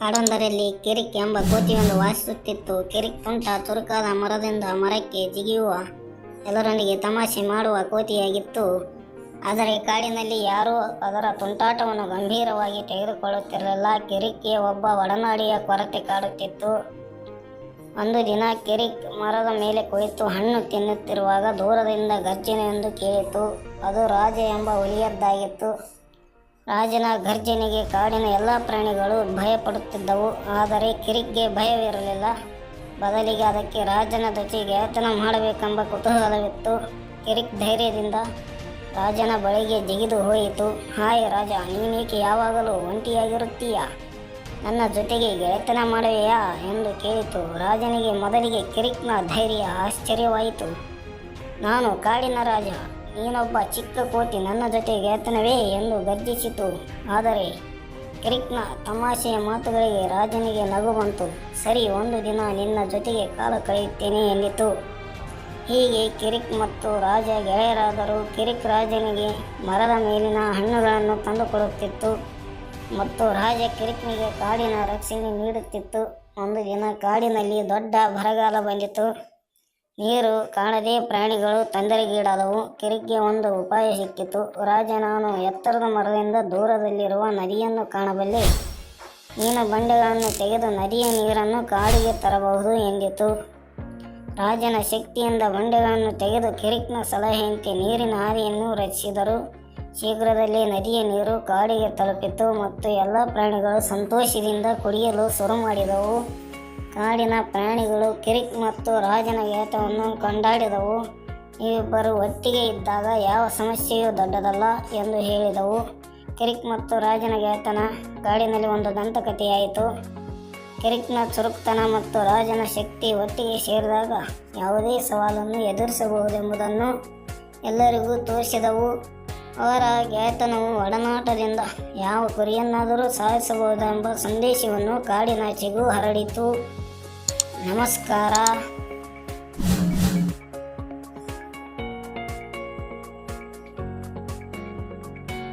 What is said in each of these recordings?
ಕಾಡೊಂದರಲ್ಲಿ ಕಿರಿಕ್ ಎಂಬ ಕೋತಿಯೊಂದು ವಾಸಿಸುತ್ತಿತ್ತು. ಕಿರಿಕ್ ತುಂಟ ಚುರುಕಾದ ಮರದಿಂದ ಮರಕ್ಕೆ ಜಿಗಿಯುವ ಎಲ್ಲರೊಂದಿಗೆ ತಮಾಷೆ ಮಾಡುವ ಕೋತಿಯಾಗಿತ್ತು. ಆದರೆ ಕಾಡಿನಲ್ಲಿ ಯಾರೂ ಅದರ ತುಂಟಾಟವನ್ನು ಗಂಭೀರವಾಗಿ ತೆಗೆದುಕೊಳ್ಳುತ್ತಿರಲಿಲ್ಲ. ಕಿರಿಕ್ಗೆ ಒಬ್ಬ ಒಡನಾಡಿಯ ಕೊರತೆ ಕಾಡುತ್ತಿತ್ತು. ಒಂದು ದಿನ ಕೆರಿಕ್ ಮರದ ಮೇಲೆ ಕುಳಿತು ಹಣ್ಣು ತಿನ್ನುತ್ತಿರುವಾಗ ದೂರದಿಂದ ಗರ್ಜನೆಯೊಂದು ಕೇಳಿತು. ಅದು ರಾಜ ಎಂಬ ಹುಲಿಯದ್ದಾಗಿತ್ತು. ರಾಜನ ಗರ್ಜನೆಗೆ ಕಾಡಿನ ಎಲ್ಲ ಪ್ರಾಣಿಗಳು ಭಯಪಡುತ್ತಿದ್ದವು. ಆದರೆ ಕಿರಿಕ್ಗೆ ಭಯವಿರಲಿಲ್ಲ. ಬದಲಿಗೆ ಅದಕ್ಕೆ ರಾಜನ ಜೊತೆ ಗೆಳೆತನ ಮಾಡಬೇಕೆಂಬ ಕುತೂಹಲವಿತ್ತು. ಕಿರಿಕ್ ಧೈರ್ಯದಿಂದ ರಾಜನ ಬಳಿಗೆ ಜಿಗಿದು ಹೋಯಿತು. ಹಾಯ್ ರಾಜ, ನೀನೇಕೆ ಯಾವಾಗಲೂ ಒಂಟಿಯಾಗಿರುತ್ತೀಯ? ನನ್ನ ಜೊತೆಗೆ ಗೆಳೆತನ ಮಾಡುವೆಯಾ ಎಂದು ಕೇಳಿತು. ರಾಜನಿಗೆ ಮೊದಲಿಗೆ ಕಿರಿಕ್ನ ಧೈರ್ಯ ಆಶ್ಚರ್ಯವಾಯಿತು. ನಾನು ಕಾಡಿನ ರಾಜ, ನೀನೊಬ್ಬ ಚಿಕ್ಕ ಕೋತಿ, ನನ್ನ ಜೊತೆ ಗೆಳೆತನವೇ ಎಂದು ಗರ್ಜಿಸಿತು. ಆದರೆ ಕಿರಿಕ್ನ ತಮಾಷೆಯ ಮಾತುಗಳಿಗೆ ರಾಜನಿಗೆ ನಗು ಬಂತು. ಸರಿ, ಒಂದು ದಿನ ನಿನ್ನ ಜೊತೆಗೆ ಕಾಲ ಕಳೆಯುತ್ತೇನೆ ಎಂದಿತು. ಹೀಗೆ ಕಿರಿಕ್ ಮತ್ತು ರಾಜ ಗೆಳೆಯರಾದರೂ ಕಿರಿಕ್ ರಾಜನಿಗೆ ಮರದ ಮೇಲಿನ ಹಣ್ಣುಗಳನ್ನು ತಂದುಕೊಡುತ್ತಿತ್ತು. ಮತ್ತು ರಾಜ ಕಿರಿಕ್ನಿಗೆ ಕಾಡಿನ ರಕ್ಷಣೆ ನೀಡುತ್ತಿತ್ತು. ಒಂದು ದಿನ ಕಾಡಿನಲ್ಲಿ ದೊಡ್ಡ ಬರಗಾಲ ಬಂದಿತು. ನೀರು ಕಾಣದೇ ಪ್ರಾಣಿಗಳು ತೊಂದರೆಗೀಡಾದವು. ಕಿರಿಕ್ಗೆ ಒಂದು ಉಪಾಯ ಸಿಕ್ಕಿತು. ರಾಜ, ನಾನು ಎತ್ತರದ ಮರದಿಂದ ದೂರದಲ್ಲಿರುವ ನದಿಯನ್ನು ಕಾಣಬಲ್ಲೆ. ನೀನ ಬಂಡೆಗಳನ್ನು ತೆಗೆದು ನದಿಯ ನೀರನ್ನು ಕಾಡಿಗೆ ತರಬಹುದು ಎಂದಿತು. ರಾಜನ ಶಕ್ತಿಯಿಂದ ಬಂಡೆಗಳನ್ನು ತೆಗೆದು ಕಿರಿಕ್ನ ಸಲಹೆಯಂತೆ ನೀರಿನ ಹಾದಿಯನ್ನು ರಚಿಸಿದರು. ಶೀಘ್ರದಲ್ಲೇ ನದಿಯ ನೀರು ಕಾಡಿಗೆ ತಲುಪಿತು ಮತ್ತು ಎಲ್ಲ ಪ್ರಾಣಿಗಳು ಸಂತೋಷದಿಂದ ಕುಡಿಯಲು ಶುರು ಮಾಡಿದವು. ಕಾಡಿನ ಪ್ರಾಣಿಗಳು ಕಿರಿಕ್ ಮತ್ತು ರಾಜನ ಗೆಳೆತವನ್ನು ಕೊಂಡಾಡಿದವು. ಇವಿಬ್ಬರು ಒಟ್ಟಿಗೆ ಇದ್ದಾಗ ಯಾವ ಸಮಸ್ಯೆಯೂ ದೊಡ್ಡದಲ್ಲ ಎಂದು ಹೇಳಿದವು. ಕಿರಿಕ್ ಮತ್ತು ರಾಜನ ಗೆಳೆತನ ಕಾಡಿನಲ್ಲಿ ಒಂದು ದಂತಕಥೆಯಾಯಿತು. ಕಿರಿಕ್ನ ಚುರುಕ್ತನ ಮತ್ತು ರಾಜನ ಶಕ್ತಿ ಒಟ್ಟಿಗೆ ಸೇರಿದಾಗ ಯಾವುದೇ ಸವಾಲನ್ನು ಎದುರಿಸಬಹುದೆಂಬುದನ್ನು ಎಲ್ಲರಿಗೂ ತೋರಿಸಿದವು. ಅವರ ಗೆಳೆತನವು ಒಡನಾಟದಿಂದ ಯಾವ ಕುರಿಯನ್ನಾದರೂ ಸಾಧಿಸಬಹುದೆಂಬ ಸಂದೇಶವನ್ನು ಕಾಡಿನಾಚೆಗೂ ಹರಡಿತು. ನಮಸ್ಕಾರ.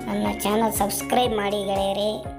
ನನ್ನ ಚಾನಲ್ ಸಬ್ಸ್ಕ್ರೈಬ್ ಮಾಡಿ ಗೆಳೆಯರೇ.